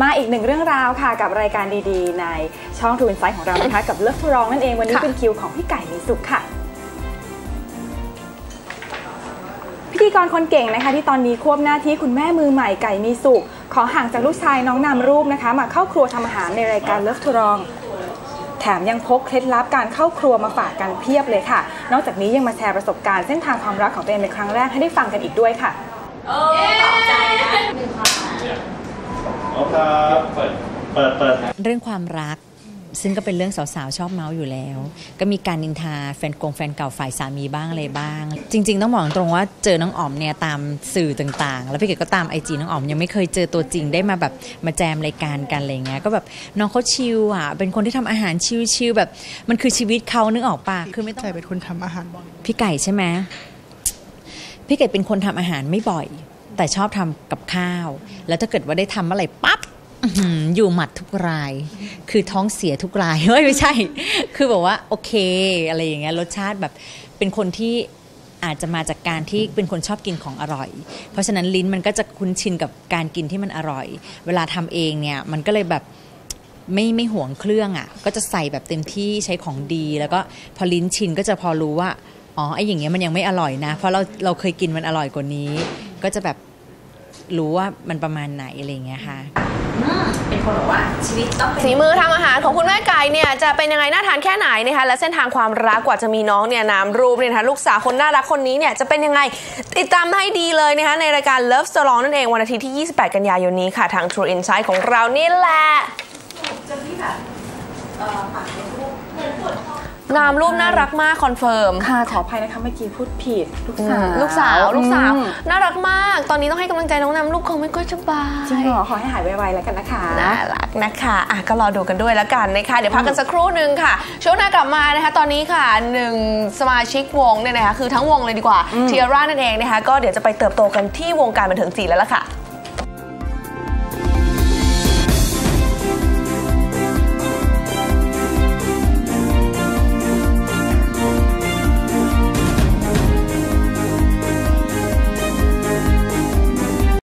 มาอีกหนึ่งเรื่องราวค่ะกับรายการดีๆ ในช่องทูนไซต์ของเรานะคะ กับเลิฟทรองนั่นเองวันนี้ค่ะเป็นคิวของพี่ไก่มีสุขค่ะ พิธีกรคนเก่งนะคะ ที่ตอนนี้ควบหน้าที่คุณแม่มือใหม่ไก่มีสุข ขอห่างจากลูกชายน้องนำรูปนะคะ มาเข้าครัวทำอาหารในรายการเลิฟทรองแถมยังพกเคล็ดลับการเข้าครัวมาฝากกันเพียบเลยค่ะ นอกจากนี้ยังมาแชร์ประสบการณ์เส้นทางความรักของตัวเองเป็นครั้งแรกให้ได้ฟังกันอีกด้วยค่ะเอา ครับเปิดเปิดเปิดเรื่องความรักซึ่งก็เป็นเรื่องสาวๆ ชอบเมาส์อยู่แล้ว ก็มีการนินทาแฟนกงแฟนเก่าฝ่ายสามีบ้างอะไรบ้าง จริง ๆ ต้องบอกตรงว่าเจอน้องอ๋อมเนี่ยตามสื่อต่างๆ แล้วพี่เกดก็ตามไอจีน้องอ๋อมยังไม่เคยเจอตัวจริงได้มาแบบมาแจมรายการกันอะไรเงี้ยก็แบบน้องเขาชิลอะเป็นคนที่ทำอาหารชิลๆแบบ มันคือชีวิตเขานึกออกปะคือไม่ต้องใช่เป็นคนทำอาหารบ่อยพี่ไก่ใช่ไหมพี่ไก่เป็นคนทำอาหารไม่บ่อย แต่ชอบทำกับข้าว แล้วถ้าเกิดว่าได้ทำอะไรปั๊บอยู่หมัดทุกราย คือท้องเสียทุกรายเฮ้ยไม่ใช่ คือแบบว่าโอเค อะไรอย่างเงี้ยรสชาติแบบเป็นคนที่อาจจะมาจากการที่เป็นคนชอบกินของอร่อย เพราะฉะนั้นลิ้นมันก็จะคุ้นชินกับการกินที่มันอร่อย เวลาทำเองเนี่ยมันก็เลยแบบไม่ไม่ห่วงเครื่องอะ่ะ ก็จะใส่แบบเต็มที่ใช้ของดี แล้วก็พอลิ้นชินก็จะพอรู้ว่าอ๋อไอ้อย่างเงี้ยมันยังไม่อร่อยนะ เพราะเราเราเคยกินมันอร่อยกว่านี้ ก็จะแบบรู้ว่ามันประมาณไหนอะไรอย่างเงี้ยค่ะ เป็นคนบอกว่าชีวิตต้องเป็นฝีมือทำอาหารของคุณแม่ไก่เนี่ยจะเป็นยังไงน่าทานแค่ไหนนะคะและเส้นทางความรักกว่าจะมีน้องเนี่ยนามรูปเนี่ยนะคะลูกสาวคนน่ารักคนนี้เนี่ยจะเป็นยังไงติดตามให้ดีเลยนะคะในรายการ Love s t o r o n นั่นเองวันอาทิตย์ที่ 28 กันยายนนี้ค่ะทาง True Insight ของเรานี่แหละนามรูปน่ารักมากคอนเฟิร์มค่ะขออภัยนะคะเมื่อกี้พูดผิดลูกสาวลูกสาวลูกสาวอืมน่ารักมาก ตอนนี้ต้องให้กำลังใจน้องนำลูกคงไม่ค่อยสบายจริงเหรอขอให้หายไวๆแล้วกันนะคะน่ารักนะคะอะก็รอดูกันด้วยแล้วกันนะคะเดี๋ยวพักกันสักครู่หนึ่งค่ะช่วงหน้ากลับมานะคะ ตอนนี้ค่ะหนึ่งสมาชิกวงเนี่ยนะคะคือทั้งวงเลยดีกว่าเทียร่านั่นเองนะคะก็เดี๋ยวจะไปเติบโตกันที่วงการบันเทิงจีนแล้วล่ะค่ะ